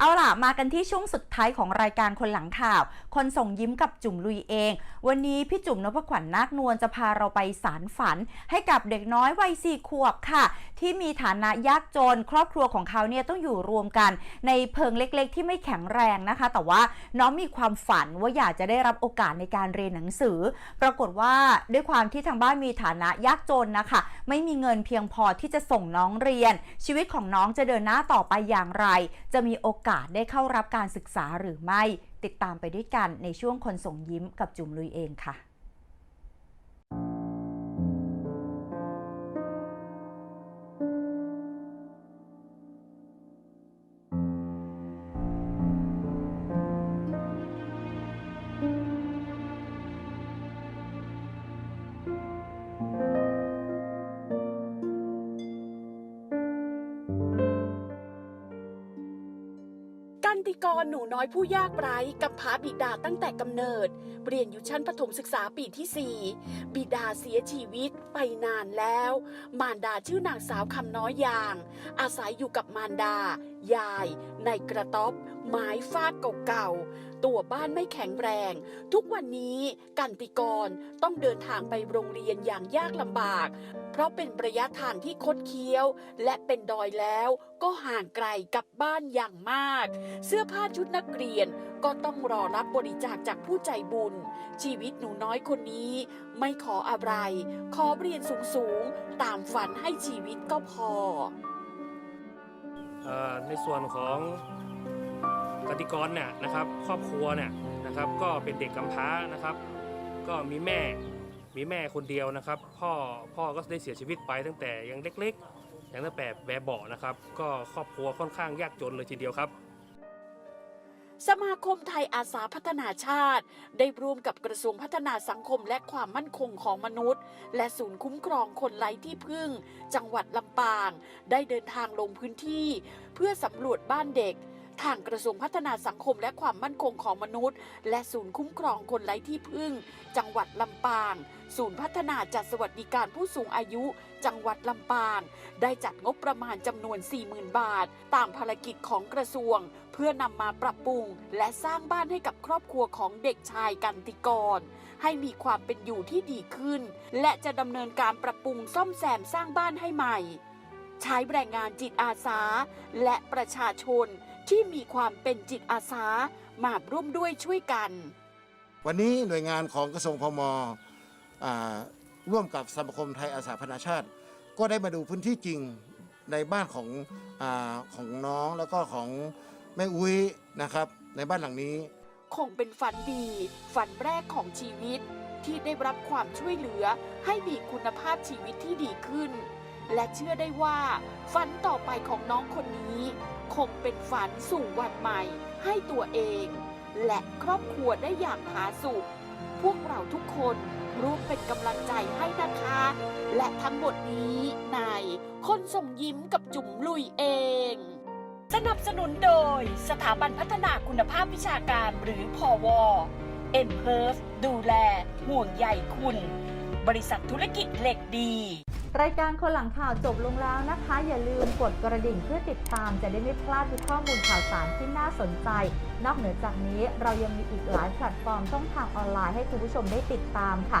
เอาล่ะ มากันที่ช่วงสุดท้ายของรายการคนหลังข่าว คนส่งยิ้มกับจุ๋มลุยเอง วันนี้พี่จุ๋มนพขวัญนาคนวลจะพาเราไปสารฝัน ให้กับเด็กน้อยวัยสี่ขวบค่ะ ที่มีฐานะยากจน ครอบครัวของเขาเนี่ยต้องอยู่รวมกัน ในเพิงเล็กๆ ที่ไม่แข็งแรงนะคะ แต่ว่าน้องมีความฝันว่าอยากจะได้รับโอกาสในการเรียนหนังสือ ปรากฏว่าด้วยความที่ทางบ้านมีฐานะยากจนนะคะ ไม่มีเงินเพียงพอที่จะส่งน้องเรียน ชีวิตของน้องจะเดินหน้าต่อไปอย่างไร จะมีโอกาสได้เข้ารับการศึกษาหรือไม่ ติดตามไปด้วยกันในช่วงคนส่งยิ้มกับจุ๋มลุยเองค่ะ นติกรหนูน้อยผู้ยากไร้กับพาบิดาตั้งแต่กำเนิด เรียนอยู่ชั้นประถมศึกษาปีที่ 4 บิดาเสียชีวิตไปนานแล้ว มารดาชื่อนางสาวคำน้อยยาง อาศัยอยู่กับมารดายายในกระต๊อบไม้ฟาดเก่าๆ ตัวบ้านไม่แข็งแรง ทุกวันนี้กันติกรต้องเดินทางไปโรงเรียนอย่างยากลำบาก เพราะเป็นระยะทางที่คดเคี้ยว และเป็นดอยแล้วก็ห่างไกลกับบ้านอย่างมาก เสื้อผ้าชุดนักเรียนก็ต้องรอรับบริจาคจากผู้ใจบุญ ชีวิตหนูน้อยคนนี้ ไม่ขออะไร ขอเรียนสูงๆ ตามฝันให้ชีวิตก็พอเอ่อ ในส่วนของกติกรเนี่ยนะครับครอบครัวเนี่ยนะครับก็เป็นเด็กกำพร้านะครับ ก็มีแม่มีแม่คนเดียวนะครับ พ่อพ่อก็ได้เสียชีวิตไปตั้งแต่ยังเล็กๆยังตั้งแต่แบบเบาะนะครับ ก็ครอบครัวค่อนข้างยากจนเลยทีเดียวครับ สมาคมไทยอาสาพัฒนาชาติ ได้ร่วมกับกระทรวงพัฒนาสังคมและความมั่นคงของมนุษย์ และศูนย์คุ้มครองคนไร้ที่พึ่ง จังหวัดลำปาง ได้เดินทางลงพื้นที่ เพื่อสำรวจบ้านเด็กทางกระทรวงพัฒนาสังคมและความมั่นคงของมนุษย์ และศูนย์คุ้มครองคนไร้ที่พึ่ง จังหวัดลำปาง ศูนย์พัฒนาจัดสวัสดิการผู้สูงอายุ จังหวัดลำปาง ได้จัดงบประมาณจำนวน 40,000 บาท ตามภารกิจของกระทรวง พื่อนำมาปรับปรุงและสร้างบ้านให้กับครอบครัวของเด็กชายกันติกร ให้มีความเป็นอยู่ที่ดีขึ้น และจะดำเนินการปรับปรุงซ่อมแซมสร้างบ้านให้ใหม่ ใช้แรงงานจิตอาสา และประชาชนที่มีความเป็นจิตอาสามาร่วมด้วยช่วยกัน วันนี้หน่วยงานของกระทรวงพมร่วมกับสมาคมไทยอาสาพัฒนาชาติ ก็ได้มาดูพื้นที่จริงในบ้านของอของน้องแล้วก็ของ แม่อุ้ยนะครับ ในบ้านหลังนี้ คงเป็นฝันดี ฝันแรกของชีวิต ที่ได้รับความช่วยเหลือให้มีคุณภาพชีวิตที่ดีขึ้น และเชื่อได้ว่า ฝันต่อไปของน้องคนนี้ คงเป็นฝันสู่วันใหม่ ให้ตัวเอง และครอบครัวได้อย่างผาสุกพวกเราทุกคนร่วมเป็นกำลังใจให้นะคะ และทั้งหมดนี้ในคนส่งยิ้มกับจุ๋มลุยเอง สนับสนุนโดยสถาบันพัฒนาคุณภาพวิชาการหรือพอวเอ็นเพิร์ฟดูแล ห่วงใยคุณ บริษัทธุรกิจเหล็กดี รายการคนหลังข่าวจบลงแล้วนะคะ อย่าลืมกดกระดิ่งเพื่อติดตามจะได้ไม่พลาดทุกข้อมูลข่าวสารที่น่าสนใจ นอกเหนือจากนี้เรายังมีอีกหลายแพลตฟอร์มช่องทางออนไลน์ให้คุณผู้ชมได้ติดตามค่ะ